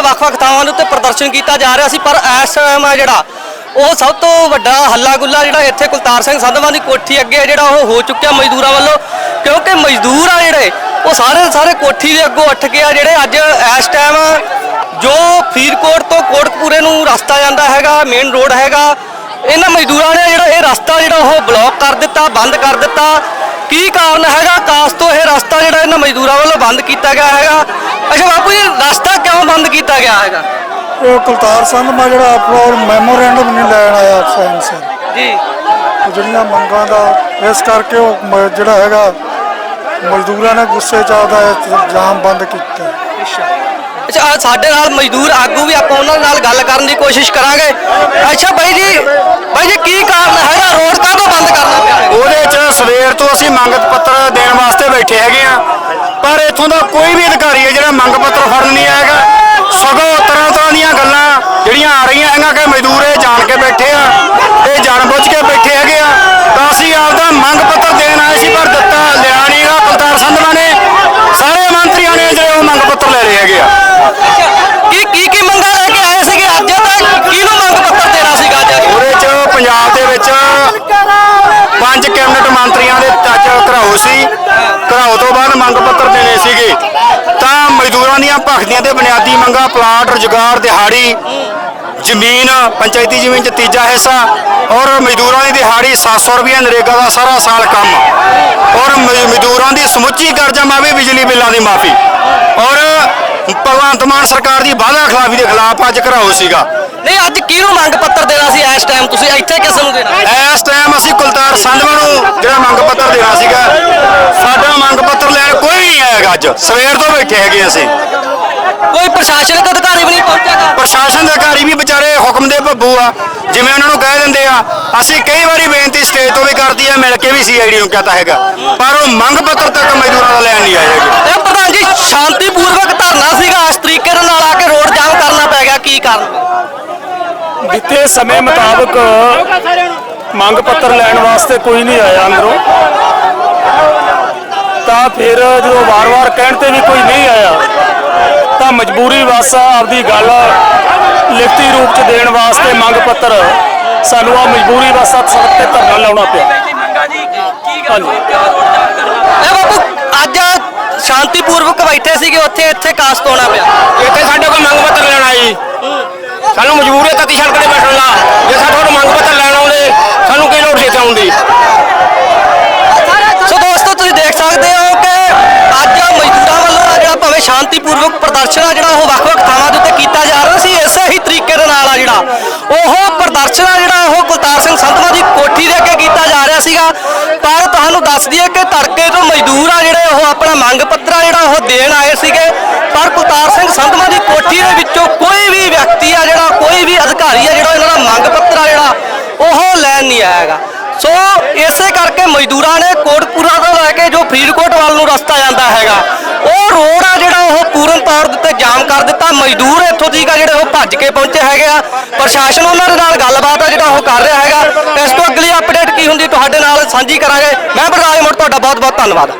ਜਿਹੜਾ ਵੱਖ-ਵੱਖ ਥਾਵਾਂ ਦੇ ਉੱਤੇ ਪ੍ਰਦਰਸ਼ਨ ਕੀਤਾ ਜਾ ਰਿਹਾ ਸੀ, ਪਰ ਇਸ ਟਾਈਮ ਆ ਜਿਹੜਾ ਉਹ ਸਭ ਤੋਂ ਵੱਡਾ ਹੱਲਾ ਗੁੱਲਾ ਜਿਹੜਾ ਇੱਥੇ ਕੁਲਤਾਰ ਸਿੰਘ ਸੰਧਵਾਂ ਦੀ ਕੋਠੀ ਅੱਗੇ ਜਿਹੜਾ ਉਹ ਹੋ ਚੁੱਕਿਆ ਮਜ਼ਦੂਰਾਂ ਵੱਲੋਂ, ਕਿਉਂਕਿ ਮਜ਼ਦੂਰ ਆ ਜਿਹੜੇ, ਉਹ ਸਾਰੇ ਸਾਰੇ ਕੋਠੀ ਦੇ ਅੱਗੋਂ ਉੱਠ ਕੇ ਆ ਜਿਹੜੇ ਅੱਜ ਇਸ ਟਾਈਮ ਜੋ ਫਰੀਦਕੋਟ ਤੋਂ ਕੋਟਕਪੂਰੇ ਨੂੰ ਰਸਤਾ ਜਾਂਦਾ ਹੈਗਾ ਮੇਨ ਰੋਡ ਹੈਗਾ, ਇਹਨਾਂ ਮਜ਼ਦੂਰਾਂ ਨੇ ਜਿਹੜਾ ਇਹ ਰਸਤਾ ਜਿਹੜਾ ਉਹ ਬਲੌਕ ਕਰ ਦਿੱਤਾ, ਬੰਦ ਕਰ ਦਿੱਤਾ। ਕੀ ਕਾਰਨ ਹੈਗਾ? ਕਾਸ ਤੋਂ ਇਹ ਰਸਤਾ ਜਿਹੜਾ ਇਹਨਾਂ ਮਜ਼ਦੂਰਾਂ ਵੱਲੋਂ ਬੰਦ ਕੀਤਾ ਗਿਆ ਹੈਗਾ। ਅੱਛਾ ਬਾਪੂ ਜੀ ਰਸਤਾ ਕਿਉਂ ਬੰਦ ਕੀਤਾ ਗਿਆ ਹੈਗਾ? ਉਹ ਕੁਲਤਾਰ ਸੰਧਮਾ ਜਿਹੜਾ ਆਪਣਾ ਮੈਮੋਰੈਂਡਮ ਨਹੀਂ ਲੈਣ ਆਇਆ ਸਾਇੰਸ ਜੀ। ਜਿਹੜੀਆਂ ਮੰਗਾਂ ਦਾ ਇਸ ਕਰਕੇ ਉਹ ਮ- ਜਿਹੜਾ ਹੈਗਾ ਮਜ਼ਦੂਰਾਂ ਨੇ ਗੁੱਸੇ ਚ ਆਦਾ ਜਾਮ ਬੰਦ ਕੀਤਾ। ਅੱਛਾ ਆਹ ਸਾਡੇ ਨਾਲ ਮਜ਼ਦੂਰ ਆਗੂ ਵੀ ਆਪਾਂ ਉਹਨਾਂ ਨਾਲ ਗੱਲ ਕਰਨ ਦੀ ਕੋਸ਼ਿਸ਼ ਕਰਾਂਗੇ। ਅੱਛਾ ਬਾਈ ਜੀ ਬਾਈ ਜੀ ਕੀ ਕਾਰਨ ਹੈਗਾ? ਰੋਡ ਕਾਹਦੋਂ ਬੰਦ ਕਰਨਾ ਪਿਆ ਹੈਗਾ? ਉਹਦੇ 'ਚ ਸਵੇਰ ਤੋਂ ਅਸੀਂ ਮੰਗ ਪੱਤਰ ਦੇਣ ਵਾਸਤੇ ਬੈਠੇ ਹੈਗੇ ਆ ਪਰ ਇੱਥੋਂ ਦਾ ਕੋਈ ਵੀ ਅਧਿਕਾਰੀ ਹੈ ਜਿਹੜਾ ਮੰਗ ਪੱਤਰ ਫੜਨ ਨਹੀਂ ਆਏਗਾ। ਸਗੋਂ ਤਰ੍ਹਾਂ ਤਰ੍ਹਾਂ ਦੀਆਂ ਗੱਲਾਂ ਜਿਹੜੀਆਂ ਆ ਰਹੀਆਂ ਹੈਗੀਆਂ ਕਿ ਮਜ਼ਦੂਰ ਇਹ ਜਾਣ ਕੇ ਬੈਠੇ ਆ, ਇਹ ਜਾਣ ਬੁੱਝ ਕੇ ਬੈਠੇ ਹੈਗੇ ਆ ਤਾਂ ਅਸੀਂ ਆਪਦਾ ਮੰਗ ਪੱਤਰ ਦੇਣ ਆਏ ਸੀ ਪਰ ਦਿੱਤਾ ਲਿਆ ਨਹੀਂਗਾ ਕੁਲਤਾਰ ਸੰਧਵਾ ਨੇ ਸਾਰੇ ਮੰਤਰੀਆਂ ਨੇ ਜਿਹੜੇ ਉਹ ਮੰਗ ਪੱਤਰ ਲੈ ਰਹੇ ਹੈਗੇ ਆ ਕੀ ਕੀ ਕੀ ਮੰਗਾਂ ਲੈ ਕੇ ਆਏ ਸੀਗੇ ਅੱਜ ਤਾਂ ਕਿਹਨੂੰ ਮੰਗ ਪੱਤਰ ਦੇਣਾ ਸੀਗਾ ਅੱਜ ਉਹਦੇ 'ਚ ਪੰਜਾਬ ਦੇ ਵਿੱਚ ਪੰਜ ਕੈਬਨਿਟ ਮੰਤਰੀਆਂ ਦੇ ਅੱਜ ਘਰਾਓ ਸੀ ਘਰਾਓ ਤੋਂ ਬਾਅਦ ਮੰਗ ਪੱਤਰ ਦੇਣੇ ਸੀਗੇ ਤਾਂ ਮਜ਼ਦੂਰਾਂ ਦੀਆਂ ਭਖਦੀਆਂ ਤੇ ਬੁਨਿਆਦੀ ਮੰਗਾਂ ਪਲਾਟ ਰੁਜ਼ਗਾਰ ਦਿਹਾੜੀ ਜ਼ਮੀਨ ਪੰਚਾਇਤੀ ਜ਼ਮੀਨ 'ਚ ਤੀਜਾ ਹਿੱਸਾ ਔਰ ਮਜ਼ਦੂਰਾਂ ਦੀ ਦਿਹਾੜੀ 700 ਰੁਪਏ ਨਰੇਗਾ ਦਾ ਸਾਰਾ ਸਾਲ ਕੰਮ ਔਰ ਮਜ਼ਦੂਰਾਂ ਦੀ ਸਮੁੱਚੀ ਕਰਜ਼ਾ ਮਾਫੀ ਬਿਜਲੀ ਬਿੱਲਾਂ ਦੀ ਮਾਫੀ ਔਰ ਭਗਵੰਤ ਮਾਨ ਸਰਕਾਰ ਦੀ ਵਾਅਦਾ ਖਿਲਾਫੀ ਦੇ ਖਿਲਾਫ ਅੱਜ ਘਰਾਓ ਸੀਗਾ। ਨਹੀਂ ਅੱਜ ਕਿਹਨੂੰ ਮੰਗ ਪੱਤਰ ਦੇਣਾ ਸੀ ਇਸ ਟਾਈਮ ਤੁਸੀਂ ਇੱਥੇ ਕਿਸ ਨੂੰ ਦੇਣਾ? ਇਸ ਟਾਈਮ ਅਸੀਂ ਕੁਲਤਾਰ ਸੰਧਵਾ ਨੂੰ ਜਿਹੜਾ ਮੰਗ ਪੱਤਰ ਦੇਣਾ ਸੀਗਾ ਸਾਡਾ ਮੰਗ ਪੱਤਰ ਲੈਣ ਕੋਈ ਨਹੀਂ ਆਏਗਾ ਅੱਜ। ਸਵੇਰ ਤੋਂ ਬੈਠੇ ਹੈਗੇ ਅਸੀਂ। ਕੋਈ ਪ੍ਰਸ਼ਾਸਨਿਕ ਅਧਿਕਾਰੀ ਵੀ ਨਹੀਂ ਪਹੁੰਚੇਗਾ ਪ੍ਰਸ਼ਾਸਨ ਦੇ ਅਧਿਕਾਰੀ ਵੀ ਵਿਚਾਰੇ ਹੁਕਮ ਦੇ ਬੱਬੂ ਆ। ਜਿਵੇਂ ਉਹਨਾਂ ਨੂੰ ਕਹਿ ਦਿੰਦੇ ਆ ਅਸੀਂ ਕਈ ਵਾਰੀ ਬੇਨਤੀ ਸਟੇਜ ਤੋਂ ਵੀ ਕਰਦੀ ਆ ਮਿਲ ਕੇ ਵੀ ਸੀਆਈਡੀ ਨੂੰ ਕਹਤਾ ਹੈਗਾ। ਪਰ ਉਹ ਮੰਗ ਪੱਤਰ ਤੱਕ ਮਜ਼ਦੂਰਾਂ ਦਾ ਲੈਣ ਨਹੀਂ ਆਏ ਹੈਗੇ। ਇਹ ਪ੍ਰਧਾਨ ਜੀ ਸ਼ਾਂਤੀਪੂਰਵਕ ਧਰਨਾ ਸੀਗਾ। ਇਸ ਤਰੀਕੇ ਨਾਲ ਆ ਕੇ ਰੋਡ ਜਾਮ ਕਰਨਾ ਪੈ ਗਿਆ। ਕੀ ਕਾਰਨ? ਦਿੱਤੇ ਸਮੇਂ ਮੁਤਾਬਕ ਮੰਗ ਪੱਤਰ ਲੈਣ ਵਾਸਤੇ ਕੋਈ ਨਹੀਂ ਆਇਆ ਅੰਦਰੋਂ। ਤਾਂ ਫਿਰ ਜਦੋਂ ਵਾਰ-ਵਾਰ ਕਹਿਣ ਤੇ ਵੀ ਕੋਈ ਨਹੀਂ ਆਇਆ ਤਾਂ ਮਜਬੂਰੀ ਵਸ ਆਪਦੀ ਗੱਲ ਲਿਖਤੀ ਰੂਪ ਚ ਦੇਣ ਵਾਸਤੇ ਮੰਗ ਪੱਤਰ ਸਾਨੂੰ ਆ ਮਜਬੂਰੀ ਵਸ ਸੜਕ ਤੇ ਧਰਨਾ ਲਾਉਣਾ ਪਿਆ। ਇਹ ਬਾਪੂ ਅੱਜ ਸ਼ਾਂਤੀਪੂਰਵਕ ਬੈਠੇ ਸੀਗੇ ਉੱਥੇ ਇੱਥੇ ਕਾਸਤ ਹੋਣਾ ਪਿਆ। ਇੱਥੇ ਸਾਡੇ ਕੋਲ ਮੰਗ ਪੱਤਰ ਲੈਣ ਆਈ ਸਾਨੂੰ ਮਜਬੂਰੀ ਹੈ ਤਤੀ ਸੜਕ ਤੇ ਬੈਠਣ ਦਾ। ਜੇ ਸਾਡੇ ਕੋਲ ਮੰਗ ਪੱਤਰ ਲੈਣ ਆਉਂਦੇ ਸਾਨੂੰ ਕੀ ਲੋੜ ਸੀ ਆਉਣ ਦੀ? ਸੋ ਦੋਸਤੋ ਤੁਸੀਂ ਦੇਖ ਸਕਦੇ ਹੋ ਕਿ ਅੱਜ ਮਜ਼ਦੂਰਾਂ ਵੱਲੋਂ ਆ ਜਿਹੜਾ ਭਾਵੇਂ ਸ਼ਾਂਤੀਪੂਰਵਕ ਪ੍ਰਦਰਸ਼ਨ ਆ ਜਿਹੜਾ ਉਹ ਵੱਖ-ਵੱਖ ਥਾਵਾਂ ਦੇ ਉੱਤੇ ਕੀਤਾ ਜਾ ਰਿਹਾ ਸੀ। ਇਸੇ ਹੀ ਤਰੀਕੇ ਦੇ ਨਾਲ ਆ ਜਿਹੜਾ ਉਹ ਪ੍ਰਦਰਸ਼ਨ ਆ ਜਿਹੜਾ ਉਹ ਕੁਲਤਾਰ ਸਿੰਘ ਸੰਧਵਾ ਦੀ ਕੋਠੀ ਦੇ ਅੱਗੇ ਕੀਤਾ ਜਾ ਰਿਹਾ ਸੀਗਾ। ਪਰ ਤੁਹਾਨੂੰ ਦੱਸ ਦਈਏ ਕਿ ਤੜਕੇ ਤੋਂ ਮਜ਼ਦੂਰ ਆ ਜਿਹੜੇ ਉਹ ਆਪਣਾ ਮੰਗ ਪੱਤਰ ਆ ਜਿਹੜਾ ਉਹ ਦੇਣ ਆਏ ਸੀਗੇ। ਪਰ ਕੁਲਤਾਰ ਸਿੰਘ ਸੰਧਵਾ ਦੀ ਕੋਠੀ ਦੇ ਵਿੱਚੋਂ ਕੋਈ ਵੀ ਵਿਅਕਤੀ ਆ ਜਿਹੜਾ, ਕੋਈ ਵੀ ਅਧਿਕਾਰੀ ਆ ਜਿਹੜਾ ਇਹਨਾਂ ਦਾ ਮੰਗ ਪੱਤਰ ਆ ਜਿਹੜਾ, ਉਹ ਲੈਣ ਨਹੀਂ ਆਏਗਾ ਸੋ ਇਸੇ ਕਰਕੇ ਮਜ਼ਦੂਰਾਂ ਨੇ ਕੋਟਪੂਰਾ ਤੋਂ ਲੈ ਕੇ ਜੋ ਫਰੀਦਕੋਟ ਵੱਲ ਨੂੰ ਰਸਤਾ ਜਾਂਦਾ ਹੈਗਾ। ਮਜ਼ਦੂਰ ਇੱਥੋਂ ਤੀਕ ਆ ਜਿਹੜੇ ਉਹ ਭੱਜ ਕੇ ਪਹੁੰਚੇ ਹੈਗੇ ਆ। ਪ੍ਰਸ਼ਾਸਨ ਉਹਨਾਂ ਦੇ ਨਾਲ ਗੱਲਬਾਤ ਆ, ਜਿਹੜਾ ਉਹ ਕਰ ਰਿਹਾ ਹੈਗਾ। ਇਸ ਤੋਂ ਅਗਲੀ ਅਪਡੇਟ ਕੀ ਹੁੰਦੀ ਤੁਹਾਡੇ ਨਾਲ ਸਾਂਝੀ ਕਰਾਂਗੇ। ਮੈਂ ਬਰਰਾਜ ਮੋੜ ਤੁਹਾਡਾ ਬਹੁਤ ਬਹੁਤ ਧੰਨਵਾਦ